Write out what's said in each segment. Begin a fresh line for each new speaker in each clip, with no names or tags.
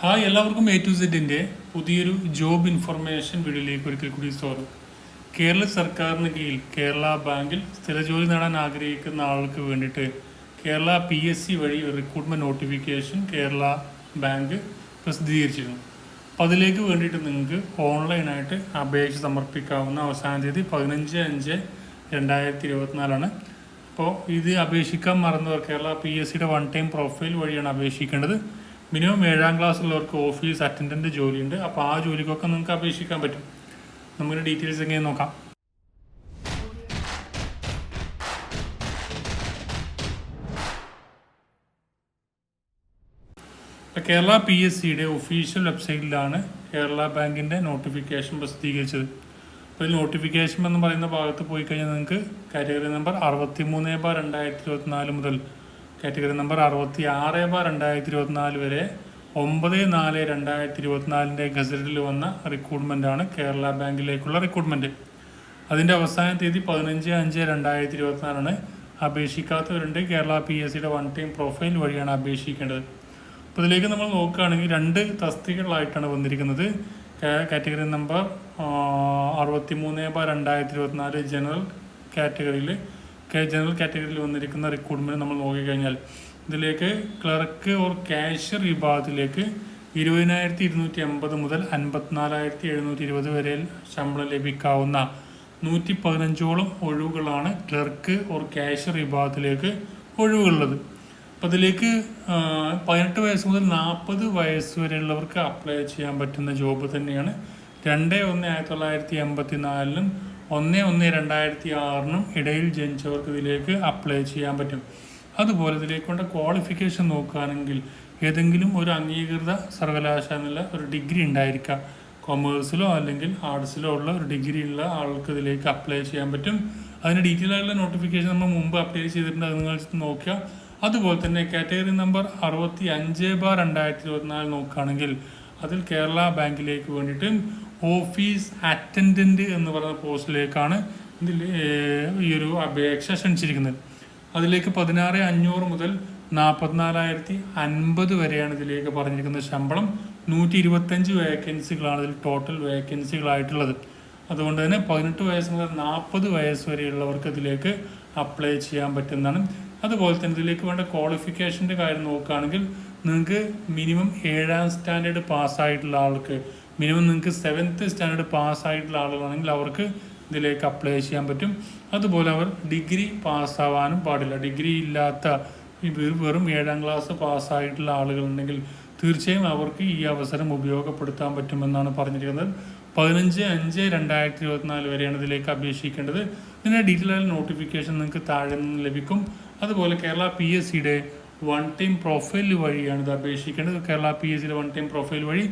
Hi എല്ലാവർക്കും A to സെഡിന്റെ പുതിയൊരു job information വീഡിയോയിലേക്ക് ഒരിക്കൽ കൂടി സ്വാഗതം. കേരള സർക്കാരിന് കീഴിൽ കേരള ബാങ്കിൽ സ്ഥിരജോലി നേടാൻ ആഗ്രഹിക്കുന്ന ആൾക്ക് വേണ്ടിയിട്ട് കേരള പി എസ് സി വഴി റിക്രൂട്ട്മെന്റ് നോട്ടിഫിക്കേഷൻ കേരള ബാങ്ക് പ്രസിദ്ധീകരിച്ചിരുന്നു. അപ്പോൾ അതിലേക്ക് വേണ്ടിയിട്ട് നിങ്ങൾക്ക് ഓൺലൈനായിട്ട് അപേക്ഷ സമർപ്പിക്കാവുന്ന അവസാന തീയതി പതിനഞ്ച് അഞ്ച് രണ്ടായിരത്തി ഇരുപത്തിനാലാണ് അപ്പോൾ ഇത് അപേക്ഷിക്കാൻ മറന്നവർ കേരള പി എസ് സിയുടെ വൺ ടൈം പ്രൊഫൈൽ വഴിയാണ് അപേക്ഷിക്കേണ്ടത്. മിനിമം ഏഴാം ക്ലാസ്സുള്ളവർക്ക് ഓഫീസ് അറ്റൻഡന്റ് ജോലിയുണ്ട്. അപ്പോൾ ആ ജോലിക്കൊക്കെ നിങ്ങൾക്ക് അപേക്ഷിക്കാൻ പറ്റും. നമുക്ക് ഡീറ്റെയിൽസ് എങ്ങനെ നോക്കാം. കേരള പി എസ് സിയുടെ ഒഫീഷ്യൽ വെബ്സൈറ്റിലാണ് കേരള ബാങ്കിന്റെ നോട്ടിഫിക്കേഷൻ പ്രസിദ്ധീകരിച്ചത്. അപ്പോൾ ഈ നോട്ടിഫിക്കേഷൻ എന്ന് പറയുന്ന ഭാഗത്ത് പോയി കഴിഞ്ഞാൽ നിങ്ങൾക്ക് കാറ്റഗറി നമ്പർ അറുപത്തി മൂന്ന് ബാർ രണ്ടായിരത്തി ഇരുപത്തിനാല് മുതൽ കാറ്റഗറി നമ്പർ അറുപത്തി ആറ് ബാർ രണ്ടായിരത്തി ഇരുപത്തിനാല് വരെ ഒമ്പത് നാല് രണ്ടായിരത്തി ഇരുപത്തിനാലിന്റെ ഗസറ്റിൽ വന്ന റിക്രൂട്ട്മെന്റാണ് കേരള ബാങ്കിലേക്കുള്ള റിക്രൂട്ട്മെന്റ് അതിന്റെ അവസാന തീയതി പതിനഞ്ച് അഞ്ച് രണ്ടായിരത്തി ഇരുപത്തിനാലാണ് അപേക്ഷിക്കാത്തവരുണ്ട്. കേരള പി എസ് സിയുടെ വൺ ടൈം പ്രൊഫൈൽ വഴിയാണ് അപേക്ഷിക്കേണ്ടത്. അപ്പോൾ ഇതിലേക്ക് നമ്മൾ നോക്കുകയാണെങ്കിൽ രണ്ട് തസ്തികകളായിട്ടാണ് വന്നിരിക്കുന്നത്. കാറ്റഗറി നമ്പർ അറുപത്തി മൂന്ന് ബാർ രണ്ടായിരത്തി ഇരുപത്തിനാല് ജനറൽ കാറ്റഗറിയിൽ ജനറൽ കാറ്റഗറിയിൽ വന്നിരിക്കുന്ന റിക്രൂട്ട്മെന്റ് നമ്മൾ നോക്കിക്കഴിഞ്ഞാൽ ഇതിലേക്ക് ക്ലർക്ക് ഓർ ക്യാഷ്യർ വിഭാഗത്തിലേക്ക് ഇരുപതിനായിരത്തി ഇരുന്നൂറ്റി എൺപത് മുതൽ അൻപത്തിനാലായിരത്തി എഴുന്നൂറ്റി ഇരുപത് വരെ ശമ്പളം ലഭിക്കാവുന്ന നൂറ്റി പതിനഞ്ചോളം ഒഴിവുകളാണ് ക്ലർക്ക് ഓർ ക്യാഷ്യർ വിഭാഗത്തിലേക്ക് ഒഴിവുള്ളത്. അപ്പോൾ അതിലേക്ക് പതിനെട്ട് വയസ്സ് മുതൽ നാൽപ്പത് വയസ്സ് വരെയുള്ളവർക്ക് അപ്ലൈ ചെയ്യാൻ പറ്റുന്ന ജോബ് തന്നെയാണ്. രണ്ട് ഒന്ന് ആയിരത്തി തൊള്ളായിരത്തി എൺപത്തി നാലിനും ഒന്ന് ഒന്ന് രണ്ടായിരത്തി ആറിനും ഇടയിൽ ജനിച്ചവർക്ക് ഇതിലേക്ക് അപ്ലൈ ചെയ്യാൻ പറ്റും. അതുപോലെ ഇതിലേക്കുള്ള ക്വാളിഫിക്കേഷൻ നോക്കുകയാണെങ്കിൽ ഏതെങ്കിലും ഒരു അംഗീകൃത സർവകലാശാലയിലെ ഒരു ഡിഗ്രി ഉണ്ടായിരിക്കാം. കൊമേഴ്സിലോ അല്ലെങ്കിൽ ആർട്സിലോ ഉള്ള ഒരു ഡിഗ്രി ഉള്ള ആൾക്ക് ഇതിലേക്ക് അപ്ലൈ ചെയ്യാൻ പറ്റും. അതിന് ഡീറ്റെയിൽ ആയിട്ടുള്ള നോട്ടിഫിക്കേഷൻ നമ്മൾ മുമ്പ് അപ്ഡേറ്റ് ചെയ്തിട്ടുണ്ട്. അത് നിങ്ങൾ നോക്കുക. അതുപോലെ തന്നെ കാറ്റഗറി നമ്പർ അറുപത്തി അഞ്ച് ബാർ രണ്ടായിരത്തി ഇരുപത്തിനാല് നോക്കുകയാണെങ്കിൽ അതിൽ കേരള ബാങ്കിലേക്ക് വേണ്ടിയിട്ട് ഓഫീസ് അറ്റൻഡന്റ് എന്ന് പറയുന്ന പോസ്റ്റിലേക്കാണ് ഇതിൽ ഈ ഒരു അപേക്ഷ ക്ഷണിച്ചിരിക്കുന്നത്. അതിലേക്ക് പതിനാറ് അഞ്ഞൂറ് മുതൽ നാൽപ്പത്തിനാലായിരത്തി അൻപത് വരെയാണ് ഇതിലേക്ക് പറഞ്ഞിരിക്കുന്നത് ശമ്പളം. നൂറ്റി ഇരുപത്തഞ്ച് വേക്കൻസികളാണ് ഇതിൽ ടോട്ടൽ വേക്കൻസികളായിട്ടുള്ളത്. അതുകൊണ്ട് തന്നെ പതിനെട്ട് വയസ്സ് മുതൽ നാൽപ്പത് വയസ്സ് വരെയുള്ളവർക്ക് ഇതിലേക്ക് അപ്ലൈ ചെയ്യാൻ പറ്റുന്നതാണ്. അതുപോലെ തന്നെ ഇതിലേക്ക് വേണ്ട ക്വാളിഫിക്കേഷന്റെ കാര്യം നോക്കുകയാണെങ്കിൽ നിങ്ങൾക്ക് മിനിമം ഏഴാം സ്റ്റാൻഡേർഡ് പാസ്സായിട്ടുള്ള ആൾക്ക് മിനിമം നിങ്ങൾക്ക് സെവൻത്ത് സ്റ്റാൻഡേർഡ് പാസ്സായിട്ടുള്ള ആളുകളാണെങ്കിൽ അവർക്ക് ഇതിലേക്ക് അപ്ലൈ ചെയ്യാൻ പറ്റും. അതുപോലെ അവർ ഡിഗ്രി പാസ്സാവാനും പാടില്ല. ഡിഗ്രി ഇല്ലാത്ത വെറും ഏഴാം ക്ലാസ് പാസ്സായിട്ടുള്ള ആളുകളുണ്ടെങ്കിൽ തീർച്ചയായും അവർക്ക് ഈ അവസരം ഉപയോഗപ്പെടുത്താൻ പറ്റുമെന്നാണ് പറഞ്ഞിരിക്കുന്നത്. പതിനഞ്ച് അഞ്ച് രണ്ടായിരത്തി ഇരുപത്തിനാല് വരെയാണ് ഇതിലേക്ക് അപേക്ഷിക്കേണ്ടത്. ഇതിന്റെ ഡീറ്റെയിൽ നോട്ടിഫിക്കേഷൻ നിങ്ങൾക്ക് താഴെ നിന്ന് ലഭിക്കും. അതുപോലെ കേരള പി എസ് സിയുടെ വൺ ടൈം പ്രൊഫൈൽ വഴിയാണ് ഇത് അപേക്ഷിക്കേണ്ടത്. കേരള പി എസ് സിയുടെ വൺ ടൈം പ്രൊഫൈൽ വഴി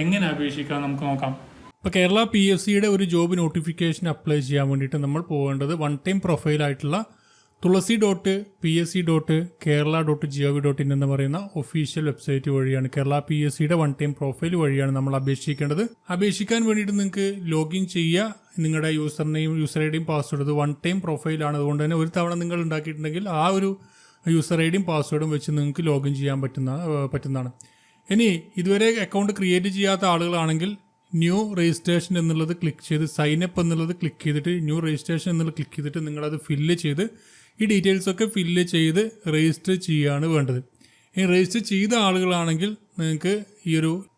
എങ്ങനെ അപേക്ഷിക്കാം നമുക്ക് നോക്കാം. ഇപ്പോൾ കേരള പി എസ് സിയുടെ ഒരു ജോബ് നോട്ടിഫിക്കേഷൻ അപ്ലൈ ചെയ്യാൻ വേണ്ടിയിട്ട് നമ്മൾ പോകേണ്ടത് one time പ്രൊഫൈലായിട്ടുള്ള Thulasi dot P S C dot Kerala dot G O V dot in എന്ന് പറയുന്ന ഒഫീഷ്യൽ വെബ്സൈറ്റ് വഴിയാണ് കേരള പി എസ് സിയുടെ വൺ ടൈം പ്രൊഫൈൽ വഴിയാണ് നമ്മൾ അപേക്ഷിക്കേണ്ടത്. അപേക്ഷിക്കാൻ വേണ്ടിയിട്ട് നിങ്ങൾക്ക് ലോഗിൻ ചെയ്യുക. നിങ്ങളുടെ യൂസർ നെയിം യൂസർ ഐ ഡിയും പാസ്വേഡ് വൺ ടൈം പ്രൊഫൈലാണ് അതുകൊണ്ട് തന്നെ ഒരു തവണ നിങ്ങൾ ഉണ്ടാക്കിയിട്ടുണ്ടെങ്കിൽ ആ ഒരു യൂസർ ഐ ഡിയും പാസ്വേഡും വെച്ച് നിങ്ങൾക്ക് ലോഗിൻ ചെയ്യാൻ പറ്റുന്ന പറ്റുന്നതാണ്. ഇനി ഇതുവരെ അക്കൗണ്ട് ക്രിയേറ്റ് ചെയ്യാത്ത ആളുകളാണെങ്കിൽ ന്യൂ രജിസ്ട്രേഷൻ എന്നുള്ളത് ക്ലിക്ക് ചെയ്ത് സൈൻ അപ്പ് എന്നുള്ളത് ക്ലിക്ക് ചെയ്തിട്ട് ന്യൂ രജിസ്ട്രേഷൻ എന്നുള്ളത് ക്ലിക്ക് ചെയ്തിട്ട് നിങ്ങളത് ഫില്ല് ചെയ്ത് ഈ ഡീറ്റെയിൽസൊക്കെ ഫില്ല് ചെയ്ത് രജിസ്റ്റർ ചെയ്യുകയാണ് വേണ്ടത്. ഈ രജിസ്റ്റർ ചെയ്ത ആളുകളാണെങ്കിൽ നിങ്ങൾക്ക് ഈ ഒരു